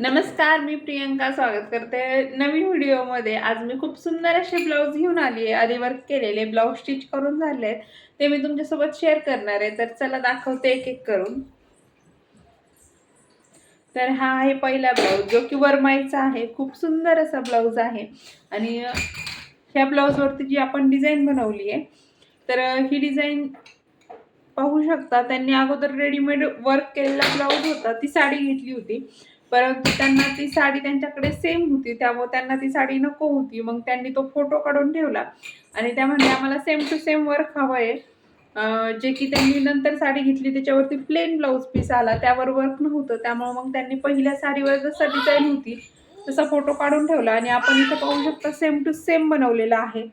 नमस्कार मी प्रियंका स्वागत करते नवीन व्हिडिओमध्ये. आज मी खूप सुंदर असे ब्लाऊज घेऊन आली आहे. आधी वर्क केलेले ब्लाऊज स्टिच करून झाले आहेत ते मी तुमच्यासोबत शेअर करणार आहे. तर चला दाखवते एक एक करून. तर हा आहे पहिला ब्लाऊज जो की वरमाईचा आहे. खूप सुंदर असा ब्लाऊज आहे. आणि ह्या ब्लाऊजवरती जी आपण डिझाईन बनवली आहे तर ही डिझाईन पाहू शकता. त्यांनी अगोदर रेडीमेड वर्क केलेला ब्लाऊज होता. ती साडी घेतली होती. परंतु त्यांना ती साडी त्यांच्याकडे सेम होती. त्यामुळे त्यांना ती साडी नको होती. मग त्यांनी तो फोटो काढून ठेवला. आणि त्या म्हणले आम्हाला सेम टू सेम वर्क हवं आहे जे की त्यांनी नंतर साडी घेतली त्याच्यावरती प्लेन ब्लाऊज पीस आला. त्यावर वर्क नव्हतं. त्यामुळे मग त्यांनी पहिल्या साडीवर जसं डिझाईन होती तसा फोटो काढून ठेवला. आणि आपण इथं पाहू शकता सेम टू सेम बनवलेला आहे.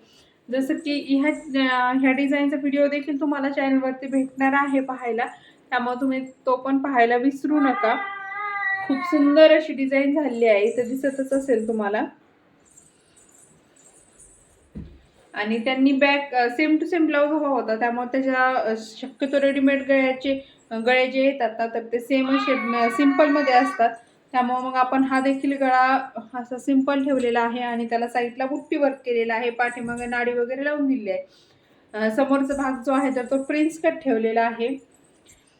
जसं की ह्या ह्या डिझाईनचा व्हिडिओ देखील तुम्हाला चॅनलवरती भेटणार आहे पाहायला. त्यामुळे तुम्ही तो पण पाहायला विसरू नका. खूप सुंदर अशी डिझाईन झालेली आहे. इथं दिसतच असेल तुम्हाला. आणि त्यांनी back same to same blouse हवा होता. त्यामुळे त्याच्या शक्यतो रेडीमेड गळ्याचे गळे जे येतात ना तर ते सेम असे सिम्पलमध्ये असतात. त्यामुळे मग आपण हा देखील गळा असा सिंपल ठेवलेला आहे आणि त्याला साईडला बुट्टी वर्क केलेला आहे. पाठीमागे नाडी वगैरे लावून दिली आहे. समोरचा भाग जो आहे तर तो प्रिन्स कट ठेवलेला आहे.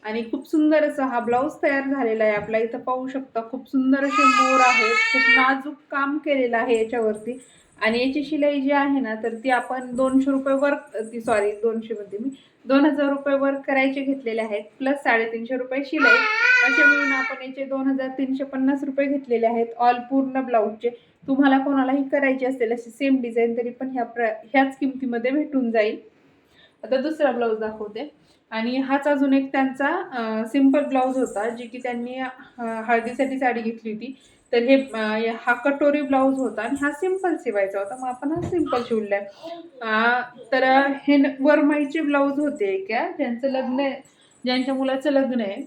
आणि खूप सुंदर असा हा ब्लाऊज तयार झालेला आहे. आपला इथं पाहू शकता खूप सुंदर असे मोर आहेत खूप नाजूक काम केलेलं आहे याच्यावरती. आणि याची शिलाई जी आहे ना तर ती आपण दोनशे रुपये वर्क ती सॉरी दोनशे मध्ये मी दोन हजार रुपये वर्क करायचे घेतलेले आहेत प्लस साडेतीनशे रुपये शिलाई. असे मिळून आपण याचे दोन हजार तीनशे पन्नास रुपये घेतलेले आहेत ऑल पूर्ण ब्लाऊजचे. तुम्हाला कोणालाही करायचे असेल अशी सेम डिझाईन तरी पण ह्या प्र ह्याच किमतीमध्ये भेटून जाईल. आता दुसरा ब्लाऊज दाखवते. आणि हाच अजून एक त्यांचा सिंपल ब्लाऊज होता जी की त्यांनी हळदीसाठी साडी घेतली होती. तर हे हा कटोरी ब्लाऊज होता आणि हा सिंपल शिवायचा होता. मग आपण हा सिंपल शिवलाय. तर हे वरमाईचे ब्लाऊज होते क्या ज्यांचं लग्न आहे ज्यांच्या मुलाचं लग्न आहे.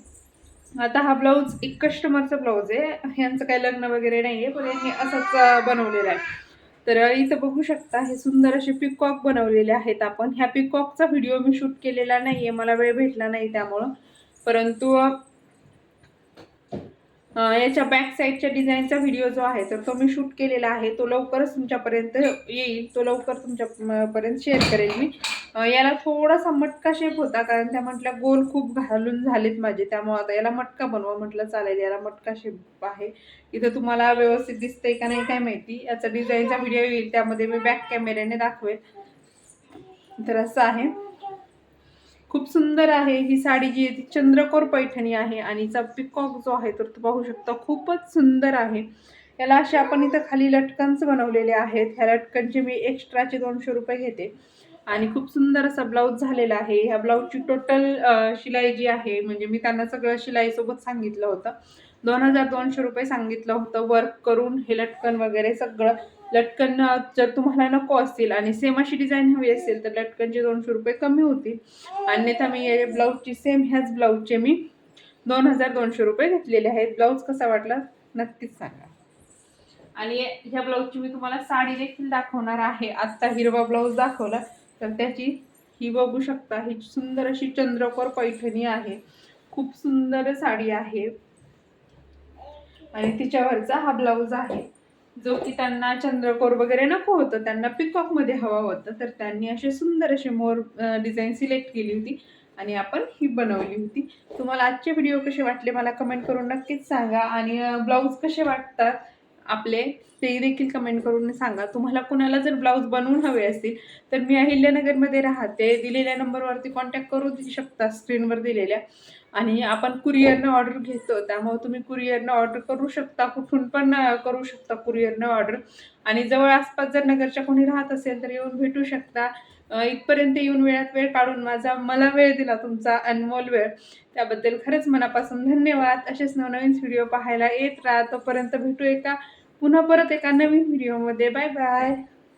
आता हा ब्लाऊज एक कस्टमरचा ब्लाऊज आहे. ह्यांचं काही लग्न वगैरे नाही आहे पण यांनी असंच बनवलेला आहे. तर इथं बघू शकता हे सुंदर असे पिकॉक बनवलेले आहेत आपण. ह्या पिकॉकचा व्हिडिओ मी शूट केलेला नाही आहे मला वेळ भेटला नाही त्यामुळं. परंतु याच्या बॅक साईडच्या डिझाईनचा व्हिडिओ जो आहे तर तो मी शूट केलेला आहे. तो लवकरच तुमच्यापर्यंत येईल. तो लवकर तुमच्यापर्यंत शेअर करेल मी. याला थोडासा मटका शेप होता कारण त्या म्हटल्या गोल खूप घालून झालेत माझे. त्यामुळे आता याला मटका बनवा म्हटलं चालेल. याला मटका शेप आहे. इथं तुम्हाला व्यवस्थित दिसतंय का नाही काय माहिती. याचा डिझाईनचा व्हिडिओ येईल. त्यामध्ये मी बॅक कॅमेऱ्याने दाखवेल. तर असं आहे. खूप सुंदर आहे. ही साडी जी आहे ती चंद्रकोर पैठणी आहे आणि हिचा पिकॉक जो आहे तर तो पाहू शकता. खूपच सुंदर आहे. याला असे आपण इथं खाली लटकन्स बनवलेले आहेत. ह्या लटकनचे मी एक्स्ट्राचे दोनशे रुपये घेते. आणि खूप सुंदर असा ब्लाऊज झालेला आहे. ह्या ब्लाऊजची टोटल शिलाई जी आहे म्हणजे मी त्यांना सगळं शिलाईसोबत सांगितलं होतं. दोन हजार दोनशे रुपये सांगितलं होतं वर्क करून हे लटकन वगैरे सगळं. लटकन जर तुम्हाला नको असतील आणि सेम अशी डिझाईन हवी असेल तर लटकनचे दोनशे रुपये कमी होतील. अन्यथा मी या ब्लाऊजची सेम ह्याच ब्लाऊजचे मी दोन हजार दोनशे रुपये घेतलेले आहेत. ब्लाऊज कसा वाटला? नक्कीच सांगा आणि ह्या ब्लाऊजची मी तुम्हाला साडी देखील दाखवणार आहे. आत्ता हिरवा ब्लाऊज दाखवला तर त्याची ही बघू शकता ही सुंदर अशी चंद्रकोर पैठणी आहे. खूप सुंदर साडी आहे. आणि तिच्यावरचा हा ब्लाऊज आहे. जो की त्यांना चंद्रकोर वगैरे नको होतं त्यांना पिकॉकमध्ये हवा होतं तर त्यांनी असे सुंदर असे मोर डिझाईन सिलेक्ट केली होती आणि आपण ही बनवली होती. तुम्हाला आजचे व्हिडिओ कसे वाटले मला कमेंट करून नक्कीच सांगा आणि ब्लाऊज कसे वाटतात आपले ते देखील कमेंट करून सांगा. तुम्हाला कुणाला जर ब्लाऊज बनवून हवे असतील तर मी अहिल्यानगरमध्ये राहते. दिलेल्या नंबरवरती कॉन्टॅक्ट करू शकता स्क्रीनवर दिलेल्या. आणि आपण कुरिअरनं ऑर्डर घेतो त्यामुळे तुम्ही कुरिअरनं ऑर्डर करू शकता कुठून पण करू शकता कुरिअरनं ऑर्डर. आणि जवळ आसपास जर नगरच्या कोणी राहत असेल तर येऊन भेटू शकता. इथपर्यंत येऊन वेळात वेळ काढून माझा मला वेळ दिला तुमचा अनमोल वेळ. त्याबद्दल खरंच मनापासून धन्यवाद. असेच नवनवीन व्हिडिओ पाहायला येत राहा. तोपर्यंत भेटू एका पुन्हा परत एका नवीन व्हिडिओमध्ये. Bye bye.